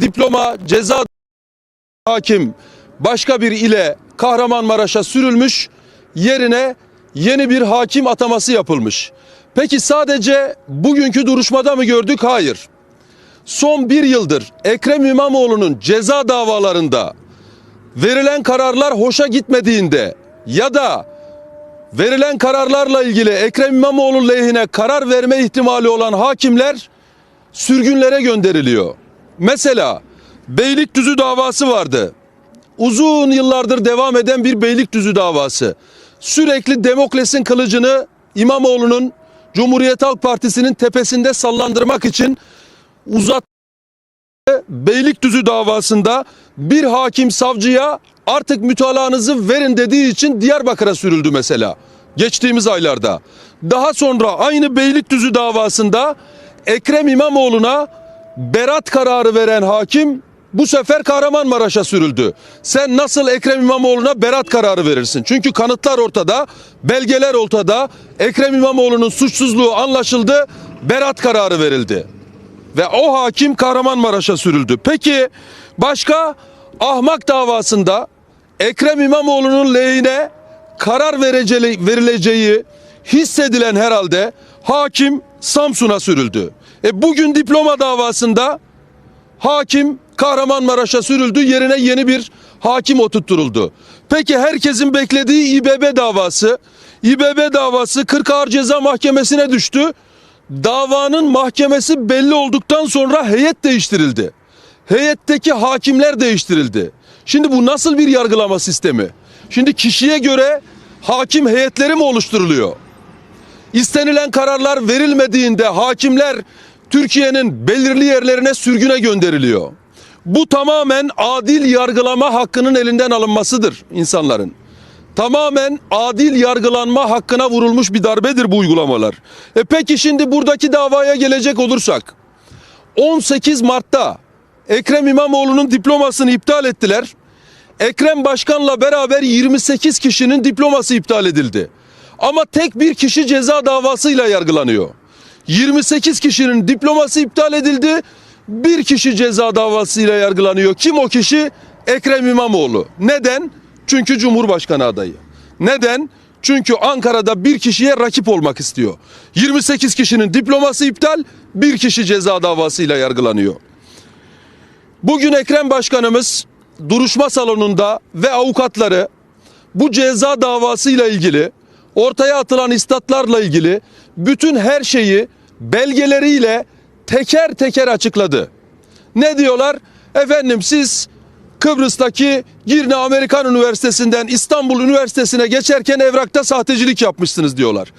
diploma ceza hakim başka bir ile Kahramanmaraş'a sürülmüş. Yerine yeni bir hakim ataması yapılmış. Peki sadece bugünkü duruşmada mı gördük? Hayır. Son bir yıldır Ekrem İmamoğlu'nun ceza davalarında verilen kararlar hoşa gitmediğinde ya da verilen kararlarla ilgili Ekrem İmamoğlu lehine karar verme ihtimali olan hakimler sürgünlere gönderiliyor. Mesela Beylikdüzü davası vardı. Uzun yıllardır devam eden bir Beylikdüzü davası. Sürekli Demokras'in kılıcını İmamoğlu'nun Cumhuriyet Halk Partisi'nin tepesinde sallandırmak için uzat Beylikdüzü davasında bir hakim savcıya artık mütalaanızı verin dediği için Diyarbakır'a sürüldü mesela. Geçtiğimiz aylarda. Daha sonra aynı Beylikdüzü davasında Ekrem İmamoğlu'na berat kararı veren hakim bu sefer Kahramanmaraş'a sürüldü. Sen nasıl Ekrem İmamoğlu'na berat kararı verirsin? Çünkü kanıtlar ortada, belgeler ortada. Ekrem İmamoğlu'nun suçsuzluğu anlaşıldı, berat kararı verildi ve o hakim Kahramanmaraş'a sürüldü. Peki başka ahmak davasında Ekrem İmamoğlu'nun lehine karar verileceği hissedilen herhalde hakim Samsun'a sürüldü. E bugün diploma davasında hakim Kahramanmaraş'a sürüldü. Yerine yeni bir hakim oturtturuldu. Peki herkesin beklediği İBB davası. İBB davası 40 Ağır Ceza Mahkemesi'ne düştü. Davanın mahkemesi belli olduktan sonra heyet değiştirildi. Heyetteki hakimler değiştirildi. Şimdi bu nasıl bir yargılama sistemi? Şimdi kişiye göre hakim heyetleri mi oluşturuluyor? İstenilen kararlar verilmediğinde hakimler Türkiye'nin belirli yerlerine sürgüne gönderiliyor. Bu tamamen adil yargılama hakkının elinden alınmasıdır insanların. Tamamen adil yargılanma hakkına vurulmuş bir darbedir bu uygulamalar. E peki şimdi buradaki davaya gelecek olursak 18 Mart'ta Ekrem İmamoğlu'nun diplomasını iptal ettiler. Ekrem Başkan'la beraber 28 kişinin diploması iptal edildi. Ama tek bir kişi ceza davasıyla yargılanıyor. 28 kişinin diploması iptal edildi. Bir kişi ceza davasıyla yargılanıyor. Kim o kişi? Ekrem İmamoğlu. Neden? Çünkü Cumhurbaşkanı adayı. Neden? Çünkü Ankara'da bir kişiye rakip olmak istiyor. 28 kişinin diploması iptal, bir kişi ceza davasıyla yargılanıyor. Bugün Ekrem Başkanımız duruşma salonunda ve avukatları bu ceza davasıyla ilgili ortaya atılan istatlarla ilgili bütün her şeyi belgeleriyle teker teker açıkladı. Ne diyorlar? Efendim siz Kıbrıs'taki Girne Amerikan Üniversitesi'nden İstanbul Üniversitesi'ne geçerken evrakta sahtecilik yapmışsınız diyorlar.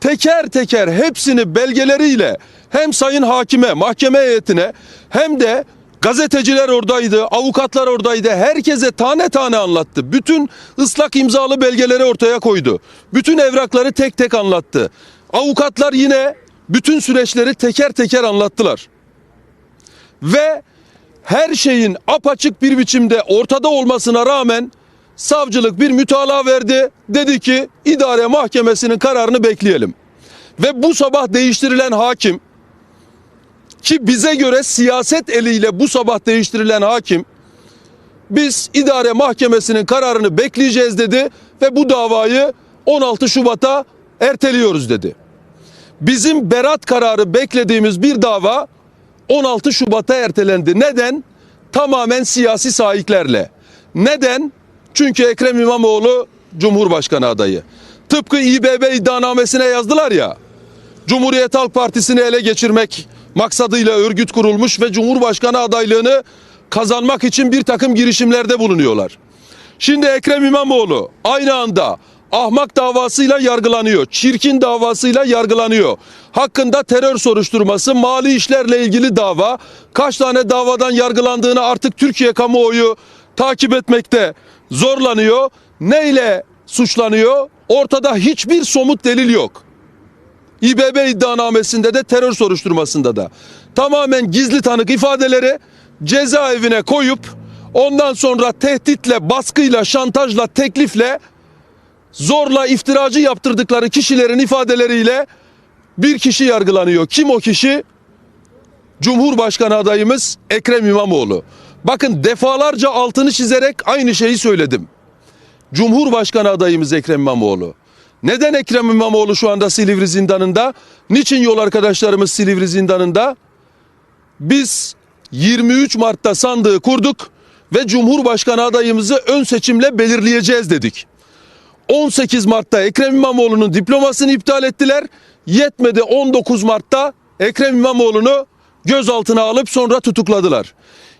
Teker teker hepsini belgeleriyle hem sayın hakime, mahkeme heyetine hem de gazeteciler oradaydı, avukatlar oradaydı. Herkese tane tane anlattı. Bütün ıslak imzalı belgeleri ortaya koydu. Bütün evrakları tek tek anlattı. Avukatlar yine bütün süreçleri teker teker anlattılar. Ve her şeyin apaçık bir biçimde ortada olmasına rağmen savcılık bir mütalaa verdi. Dedi ki idare mahkemesinin kararını bekleyelim. Ve bu sabah değiştirilen hakim ki bize göre siyaset eliyle bu sabah değiştirilen hakim biz idare mahkemesinin kararını bekleyeceğiz dedi ve bu davayı 16 Şubat'a erteliyoruz dedi. Bizim berat kararı beklediğimiz bir dava 16 Şubat'a ertelendi. Neden? Tamamen siyasi sahiplerle. Neden? Çünkü Ekrem İmamoğlu Cumhurbaşkanı adayı. Tıpkı İBB iddianamesine yazdılar ya. Cumhuriyet Halk Partisi'ni ele geçirmek maksadıyla örgüt kurulmuş ve Cumhurbaşkanı adaylığını kazanmak için bir takım girişimlerde bulunuyorlar. Şimdi Ekrem İmamoğlu aynı anda ahmak davasıyla yargılanıyor. Çirkin davasıyla yargılanıyor. Hakkında terör soruşturması, mali işlerle ilgili dava, kaç tane davadan yargılandığını artık Türkiye kamuoyu takip etmekte zorlanıyor. Neyle suçlanıyor? Ortada hiçbir somut delil yok. İBB iddianamesinde de terör soruşturmasında da tamamen gizli tanık ifadeleri cezaevine koyup ondan sonra tehditle, baskıyla, şantajla, teklifle zorla iftiracı yaptırdıkları kişilerin ifadeleriyle bir kişi yargılanıyor. Kim o kişi? Cumhurbaşkanı adayımız Ekrem İmamoğlu. Bakın defalarca altını çizerek aynı şeyi söyledim. Cumhurbaşkanı adayımız Ekrem İmamoğlu. Neden Ekrem İmamoğlu şu anda Silivri zindanında? Niçin yol arkadaşlarımız Silivri zindanında? Biz 23 Mart'ta sandığı kurduk ve Cumhurbaşkanı adayımızı ön seçimle belirleyeceğiz dedik. 18 Mart'ta Ekrem İmamoğlu'nun diplomasını iptal ettiler. Yetmedi 19 Mart'ta Ekrem İmamoğlu'nu gözaltına alıp sonra tutukladılar.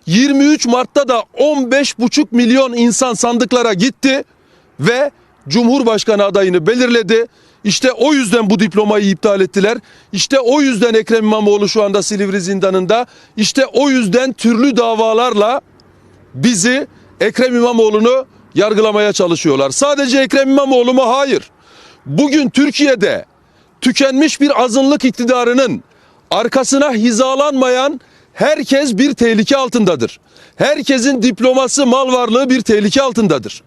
23 Mart'ta da 15,5 milyon insan sandıklara gitti ve Cumhurbaşkanı adayını belirledi. İşte o yüzden bu diplomayı iptal ettiler. İşte o yüzden Ekrem İmamoğlu şu anda Silivri zindanında. İşte o yüzden türlü davalarla bizi Ekrem İmamoğlu'nu yargılamaya çalışıyorlar. Sadece Ekrem İmamoğlu mu? Hayır. Bugün Türkiye'de tükenmiş bir azınlık iktidarının arkasına hizalanmayan herkes bir tehlike altındadır. Herkesin diploması, mal varlığı bir tehlike altındadır.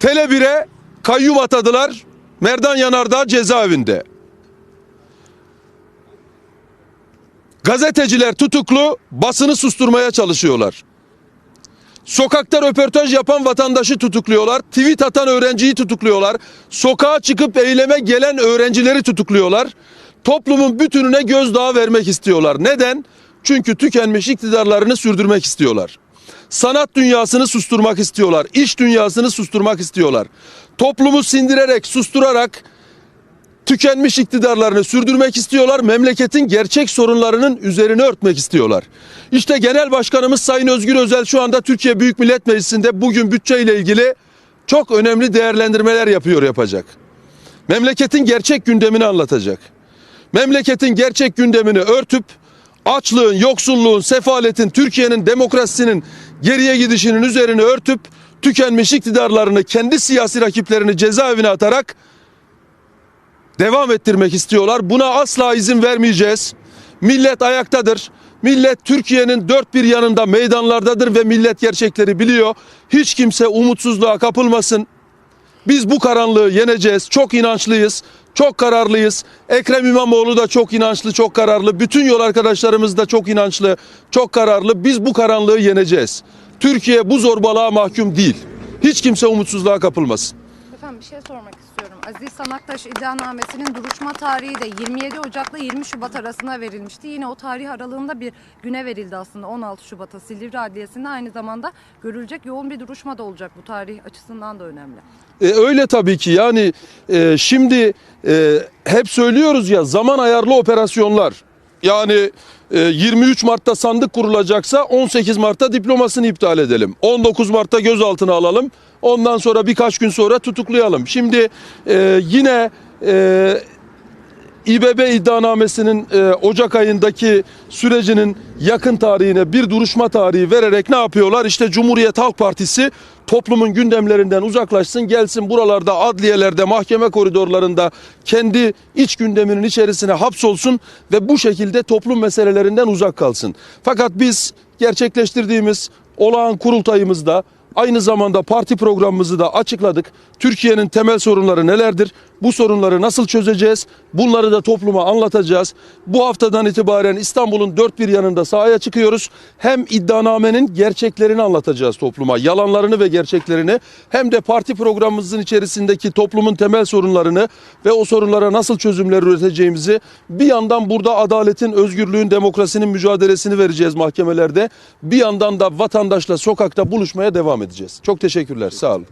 Tele 1'e kayyum atadılar. Merdan Yanardağ cezaevinde. Gazeteciler tutuklu, basını susturmaya çalışıyorlar. Sokakta röportaj yapan vatandaşı tutukluyorlar. Tweet atan öğrenciyi tutukluyorlar. Sokağa çıkıp eyleme gelen öğrencileri tutukluyorlar. Toplumun bütününe gözdağı vermek istiyorlar. Neden? Çünkü tükenmiş iktidarlarını sürdürmek istiyorlar. Sanat dünyasını susturmak istiyorlar. İş dünyasını susturmak istiyorlar. Toplumu sindirerek, susturarak tükenmiş iktidarlarını sürdürmek istiyorlar. Memleketin gerçek sorunlarının üzerini örtmek istiyorlar. İşte Genel Başkanımız Sayın Özgür Özel şu anda Türkiye Büyük Millet Meclisi'nde bugün bütçe ile ilgili çok önemli değerlendirmeler yapıyor yapacak. Memleketin gerçek gündemini anlatacak. Memleketin gerçek gündemini örtüp açlığın, yoksulluğun, sefaletin, Türkiye'nin demokrasisinin geriye gidişinin üzerine örtüp tükenmiş iktidarlarını kendi siyasi rakiplerini cezaevine atarak devam ettirmek istiyorlar. Buna asla izin vermeyeceğiz. Millet ayaktadır. Millet Türkiye'nin dört bir yanında meydanlardadır ve millet gerçekleri biliyor. Hiç kimse umutsuzluğa kapılmasın. Biz bu karanlığı yeneceğiz. Çok inançlıyız. Çok kararlıyız. Ekrem İmamoğlu da çok inançlı, çok kararlı. Bütün yol arkadaşlarımız da çok inançlı, çok kararlı. Biz bu karanlığı yeneceğiz. Türkiye bu zorbalığa mahkum değil. Hiç kimse umutsuzluğa kapılmasın. Efendim bir şey sormak. Aziz Sanaktaş iddianamesinin duruşma tarihi de 27 Ocak'la 20 Şubat arasında verilmişti. Yine o tarih aralığında bir güne verildi aslında 16 Şubat'a Silivri Adliyesi'nde aynı zamanda görülecek yoğun bir duruşma da olacak bu tarih açısından da önemli. E, öyle tabii ki yani e, şimdi e, hep söylüyoruz ya zaman ayarlı operasyonlar. Yani 23 Mart'ta sandık kurulacaksa 18 Mart'ta diplomasını iptal edelim. 19 Mart'ta gözaltına alalım. Ondan sonra birkaç gün sonra tutuklayalım. Şimdi e, yine e, İBB iddianamesinin e, Ocak ayındaki sürecinin yakın tarihine bir duruşma tarihi vererek ne yapıyorlar? İşte Cumhuriyet Halk Partisi toplumun gündemlerinden uzaklaşsın, gelsin buralarda, adliyelerde, mahkeme koridorlarında kendi iç gündeminin içerisine hapsolsun ve bu şekilde toplum meselelerinden uzak kalsın. Fakat biz gerçekleştirdiğimiz olağan kurultayımızda Aynı zamanda parti programımızı da açıkladık. Türkiye'nin temel sorunları nelerdir? Bu sorunları nasıl çözeceğiz? Bunları da topluma anlatacağız. Bu haftadan itibaren İstanbul'un dört bir yanında sahaya çıkıyoruz. Hem iddianamenin gerçeklerini anlatacağız topluma, yalanlarını ve gerçeklerini hem de parti programımızın içerisindeki toplumun temel sorunlarını ve o sorunlara nasıl çözümler üreteceğimizi bir yandan burada adaletin, özgürlüğün, demokrasinin mücadelesini vereceğiz mahkemelerde. Bir yandan da vatandaşla sokakta buluşmaya devam edeceğiz. Çok teşekkürler. Sağ olun.